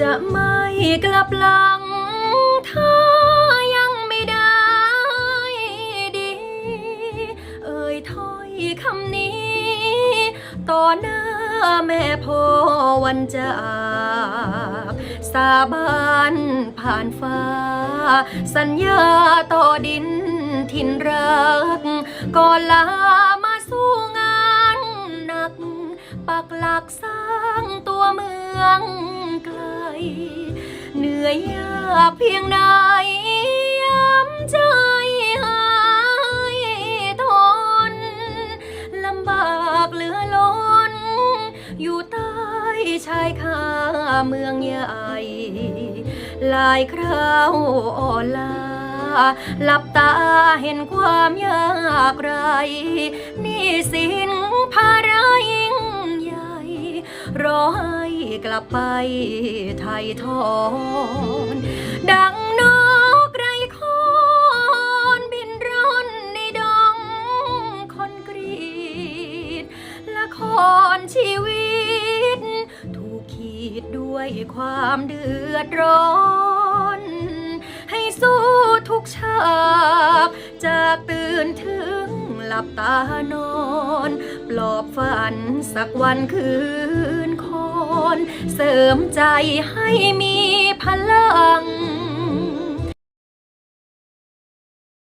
จะไม่กลับหลัง ถ้ายังไม่ได้ดี เอ่ยถ้อยคำนี้ ต่อหน้าแม่พ่อวันจากสาบานผ่านฟ้า สัญญาต่อดินถิ่นรักก่อนลามาสู้งานหนัก ปักหลักสร้างตัวเมือง เหนื่อยยากเพียงใดย้ำใจให้ทนลำบากเหลือล้น อยู่ใต้ชายคาเมืองใหญ่หลายคราวอ่อนลาหลับตาเห็นความยากไรนี่สินภาระยิ่ง กลับไปไทยทอน ดังนกไรคอนบินร่อนในดงคอนกรีตละครชีวิต ถูกขีดด้วยความเดือดร้อน ให้สู้ทุกฉากจากตื่นถึง ลับตานอน ปลอบฝันสักวันคืนคอนเสริมใจให้มีพลัง